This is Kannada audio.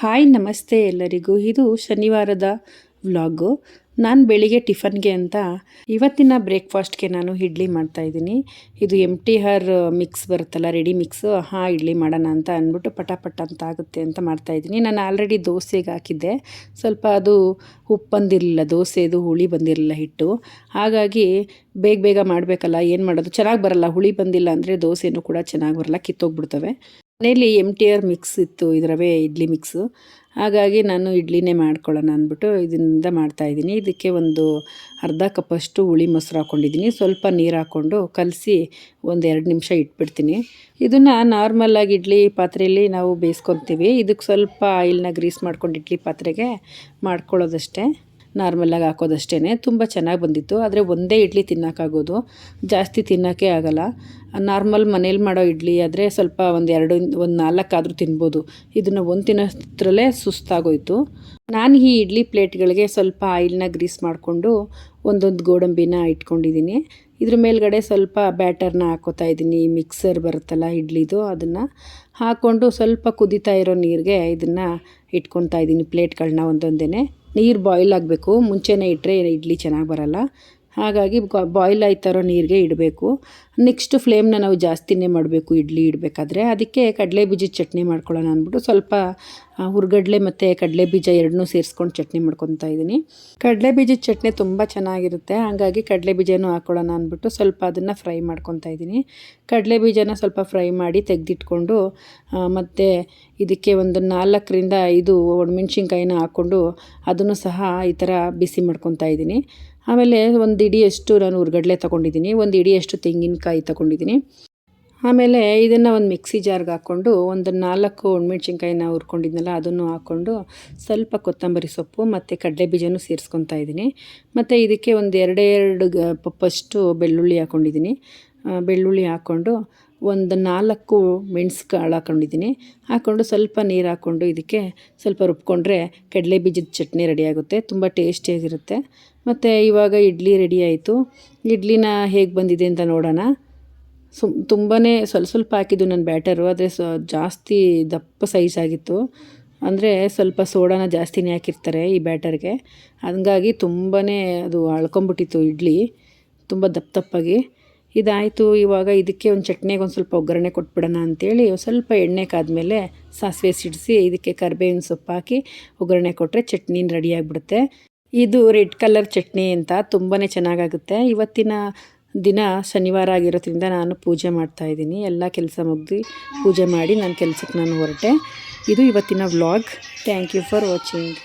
ಹಾಯ್, ನಮಸ್ತೆ ಎಲ್ಲರಿಗೂ. ಇದು ಶನಿವಾರದ ವ್ಲಾಗು. ನಾನು ಬೆಳಿಗ್ಗೆ ಟಿಫನ್ಗೆ ಅಂತ ಇವತ್ತಿನ ಬ್ರೇಕ್ಫಾಸ್ಟ್ಗೆ ನಾನು ಇಡ್ಲಿ ಮಾಡ್ತಾಯಿದ್ದೀನಿ ಇದು ಎಂ ಟಿ ಹರ್ ಮಿಕ್ಸ್ ಬರುತ್ತಲ್ಲ ರೆಡಿ ಮಿಕ್ಸು ಹಾಂ, ಇಡ್ಲಿ ಮಾಡೋಣ ಅಂತ ಅಂದ್ಬಿಟ್ಟು ಪಟ ಪಟ ಅಂತ ಆಗುತ್ತೆ ಅಂತ ಮಾಡ್ತಾಯಿದ್ದೀನಿ ನಾನು ಆಲ್ರೆಡಿ ದೋಸೆಗೆ ಹಾಕಿದ್ದೆ. ಸ್ವಲ್ಪ ಅದು ಉಪ್ಪು ಬಂದಿರಲಿಲ್ಲ, ದೋಸೆದು ಹುಳಿ ಬಂದಿರಲಿಲ್ಲ ಹಿಟ್ಟು. ಹಾಗಾಗಿ ಬೇಗ ಬೇಗ ಮಾಡಬೇಕಲ್ಲ, ಏನು ಮಾಡೋದು? ಚೆನ್ನಾಗಿ ಬರಲ್ಲ, ಹುಳಿ ಬಂದಿಲ್ಲ ಅಂದರೆ ದೋಸೆನೂ ಕೂಡ ಚೆನ್ನಾಗಿ ಬರಲ್ಲ, ಕಿತ್ತೋಗ್ಬಿಡ್ತವೆ. ಮನೇಲಿ ಎಂ ಟಿ ಆರ್ ಮಿಕ್ಸ್ ಇತ್ತು, ಇದ್ರವೇ ಇಡ್ಲಿ ಮಿಕ್ಸು ಹಾಗಾಗಿ ನಾನು ಇಡ್ಲಿನೇ ಮಾಡ್ಕೊಳ್ಳೋಣ ಅಂದ್ಬಿಟ್ಟು ಇದರಿಂದ ಮಾಡ್ತಾಯಿದ್ದೀನಿ ಇದಕ್ಕೆ ಒಂದು ಅರ್ಧ ಕಪ್ಪಷ್ಟು ಹುಳಿ ಮೊಸರು ಹಾಕ್ಕೊಂಡಿದ್ದೀನಿ. ಸ್ವಲ್ಪ ನೀರು ಹಾಕ್ಕೊಂಡು ಕಲಸಿ ಒಂದು ಎರಡು ನಿಮಿಷ ಇಟ್ಬಿಡ್ತೀನಿ. ಇದನ್ನು ನಾರ್ಮಲ್ಲಾಗಿ ಇಡ್ಲಿ ಪಾತ್ರೆಯಲ್ಲಿ ನಾವು ಬೇಯಿಸ್ಕೊತೀವಿ. ಇದಕ್ಕೆ ಸ್ವಲ್ಪ ಆಯಿಲ್ನ ಗ್ರೀಸ್ ಮಾಡ್ಕೊಂಡು ಇಡ್ಲಿ ಪಾತ್ರೆಗೆ ಮಾಡ್ಕೊಳ್ಳೋದಷ್ಟೇ. ನಾರ್ಮಲಾಗಿ ಹಾಕೋದಷ್ಟೇ ತುಂಬ ಚೆನ್ನಾಗಿ ಬಂದಿತ್ತು. ಆದರೆ ಒಂದೇ ಇಡ್ಲಿ ತಿನ್ನೋಕ್ಕಾಗೋದು ಜಾಸ್ತಿ ತಿನ್ನೋಕ್ಕೆ ಆಗೋಲ್ಲ. ನಾರ್ಮಲ್ ಮನೇಲಿ ಮಾಡೋ ಇಡ್ಲಿ ಆದರೆ ಸ್ವಲ್ಪ ಒಂದು ಎರಡು, ಒಂದು ನಾಲ್ಕಾದರೂ ತಿನ್ಬೋದು. ಇದನ್ನು ಒಂದು ತಿನ್ನೋದ್ರಲ್ಲೇ ಸುಸ್ತಾಗೋಯಿತು. ನಾನು ಈ ಇಡ್ಲಿ ಪ್ಲೇಟ್ಗಳಿಗೆ ಸ್ವಲ್ಪ ಆಯಿಲ್ನ ಗ್ರೀಸ್ ಮಾಡಿಕೊಂಡು ಒಂದೊಂದು ಗೋಡಂಬಿನ ಇಟ್ಕೊಂಡಿದ್ದೀನಿ ಇದ್ರ ಮೇಲ್ಗಡೆ ಸ್ವಲ್ಪ ಬ್ಯಾಟರ್ನ ಹಾಕೋತಾ ಇದ್ದೀನಿ ಮಿಕ್ಸರ್ ಬರುತ್ತಲ್ಲ ಇಡ್ಲಿದು, ಅದನ್ನು ಹಾಕ್ಕೊಂಡು ಸ್ವಲ್ಪ ಕುದೀತಾ ಇರೋ ನೀರಿಗೆ ಇದನ್ನು ಇಟ್ಕೊತಾ ಇದ್ದೀನಿ ಪ್ಲೇಟ್ಗಳನ್ನ ಒಂದೊಂದೇ ನೀರು ಬಾಯ್ಲ್ ಆಗಬೇಕು. ಮುಂಚೆನೇ ಇಟ್ಟರೆ ಇಡ್ಲಿ ಚೆನ್ನಾಗಿ ಬರಲ್ಲ. ಹಾಗಾಗಿ ಬಾಯ್ಲ್ ಆಯ್ತಾರೋ ನೀರಿಗೆ ಇಡಬೇಕು. ನೆಕ್ಸ್ಟ್ ಫ್ಲೇಮ್ನ ನಾವು ಜಾಸ್ತಿನೇ ಮಾಡಬೇಕು, ಇಡ್ಲಿ ಇಡಬೇಕಾದ್ರೆ. ಅದಕ್ಕೆ ಕಡಲೆ ಬೀಜದ ಚಟ್ನಿ ಮಾಡ್ಕೊಳ್ಳೋಣ ಅಂದ್ಬಿಟ್ಟು ಸ್ವಲ್ಪ ಹುರ್ಗಡ್ಲೆ ಮತ್ತು ಕಡಲೆ ಬೀಜ ಎರಡನ್ನೂ ಸೇರಿಸ್ಕೊಂಡು ಚಟ್ನಿ ಮಾಡ್ಕೊತಾ ಇದ್ದೀನಿ ಕಡಲೆ ಬೀಜದ ಚಟ್ನಿ ತುಂಬ ಚೆನ್ನಾಗಿರುತ್ತೆ. ಹಾಗಾಗಿ ಕಡಲೆ ಬೀಜನೂ ಹಾಕ್ಕೊಳ್ಳೋಣ ಅಂದ್ಬಿಟ್ಟು ಸ್ವಲ್ಪ ಅದನ್ನು ಫ್ರೈ ಮಾಡ್ಕೊತಾ ಇದ್ದೀನಿ ಕಡಲೆ ಬೀಜನ ಸ್ವಲ್ಪ ಫ್ರೈ ಮಾಡಿ ತೆಗೆದಿಟ್ಕೊಂಡು ಮತ್ತು ಇದಕ್ಕೆ ಒಂದು ನಾಲ್ಕರಿಂದ ಐದು ಒಣಮೆಣ್ಸಿನ್ಕಾಯಿನ ಹಾಕ್ಕೊಂಡು ಅದನ್ನು ಸಹ ಈ ಥರ ಬಿಸಿ ಮಾಡ್ಕೊತಾ ಇದ್ದೀನಿ ಆಮೇಲೆ ಒಂದು ಇಡಿಯಷ್ಟು ನಾನು ಹುರ್ಗಡ್ಲೆ ತೊಗೊಂಡಿದ್ದೀನಿ ಒಂದು ಇಡಿಯಷ್ಟು ತೆಂಗಿನಕಾಯಿ ತೊಗೊಂಡಿದ್ದೀನಿ ಆಮೇಲೆ ಇದನ್ನು ಒಂದು ಮಿಕ್ಸಿ ಜಾರ್ಗೆ ಹಾಕ್ಕೊಂಡು ಒಂದು ನಾಲ್ಕು ಒಣಮೆಣ್ಸಿನ್ಕಾಯಿನ ಹುರ್ಕೊಂಡಿದ್ನಲ್ಲ, ಅದನ್ನು ಹಾಕ್ಕೊಂಡು ಸ್ವಲ್ಪ ಕೊತ್ತಂಬರಿ ಸೊಪ್ಪು ಮತ್ತು ಕಡಲೆ ಬೀಜನೂ ಸೇರಿಸ್ಕೊತಾ ಇದ್ದೀನಿ. ಮತ್ತು ಇದಕ್ಕೆ ಒಂದು ಎರಡೆರಡು ಗ, ಪಪ್ಪಷ್ಟು ಬೆಳ್ಳುಳ್ಳಿ ಹಾಕ್ಕೊಂಡಿದ್ದೀನಿ ಬೆಳ್ಳುಳ್ಳಿ ಹಾಕ್ಕೊಂಡು ಒಂದು ನಾಲ್ಕು ಮೆಣಸು ಕಾಳು ಹಾಕ್ಕೊಂಡಿದ್ದೀನಿ ಹಾಕ್ಕೊಂಡು ಸ್ವಲ್ಪ ನೀರು ಹಾಕ್ಕೊಂಡು ಇದಕ್ಕೆ ಸ್ವಲ್ಪ ರುಬ್ಕೊಂಡ್ರೆ ಕಡಲೆ ಬೀಜದ ಚಟ್ನಿ ರೆಡಿಯಾಗುತ್ತೆ ತುಂಬ ಟೇಸ್ಟಿಯಾಗಿರುತ್ತೆ ಮತ್ತು ಇವಾಗ ಇಡ್ಲಿ ರೆಡಿ ಆಯಿತು. ಇಡ್ಲಿನ ಹೇಗೆ ಬಂದಿದೆ ಅಂತ ನೋಡೋಣ. ಸುಮ್ ತುಂಬಾ ಸ್ವಲ್ಪ ಸ್ವಲ್ಪ ಹಾಕಿದ್ದು ನನ್ನ ಬ್ಯಾಟರು, ಆದರೆ ಸ, ಜಾಸ್ತಿ ದಪ್ಪ ಸೈಜ್ ಆಗಿತ್ತು. ಅಂದರೆ ಸ್ವಲ್ಪ ಸೋಡಾನ ಜಾಸ್ತಿನೇ ಹಾಕಿರ್ತಾರೆ ಈ ಬ್ಯಾಟರ್ಗೆ. ಹಂಗಾಗಿ ತುಂಬಾ ಅದು ಅಳ್ಕೊಂಬಿಟ್ಟಿತ್ತು ಇಡ್ಲಿ, ತುಂಬ ದಪ್ಪ ದಪ್ಪಾಗಿ. ಇದಾಯಿತು, ಇವಾಗ ಇದಕ್ಕೆ ಒಂದು ಚಟ್ನಿಗೆ ಒಂದು ಸ್ವಲ್ಪ ಒಗ್ಗರಣೆ ಕೊಟ್ಬಿಡೋಣ ಅಂತೇಳಿ ಸ್ವಲ್ಪ ಎಣ್ಣೆ ಕಾದ್ಮೇಲೆ ಸಾಸಿವೆ ಸಿಡಿಸಿ ಇದಕ್ಕೆ ಕರ್ಬೇವಿನ ಸೊಪ್ಪು ಹಾಕಿ ಒಗ್ಗರಣೆ ಕೊಟ್ಟರೆ ಚಟ್ನಿ ರೆಡಿಯಾಗಿಬಿಡುತ್ತೆ ಇದು ರೆಡ್ ಕಲರ್ ಚಟ್ನಿ ಅಂತ ತುಂಬಾ ಚೆನ್ನಾಗಾಗುತ್ತೆ. ಇವತ್ತಿನ ದಿನ ಶನಿವಾರ ಆಗಿರೋದ್ರಿಂದ ನಾನು ಪೂಜೆ ಮಾಡ್ತಾಯಿದ್ದೀನಿ ಎಲ್ಲ ಕೆಲಸ ಮುಗ್ದು ಪೂಜೆ ಮಾಡಿ ನನ್ನ ಕೆಲಸಕ್ಕೆ ನಾನು ಹೊರಟೆ. ಇದು ಇವತ್ತಿನ vlog. Thank you for watching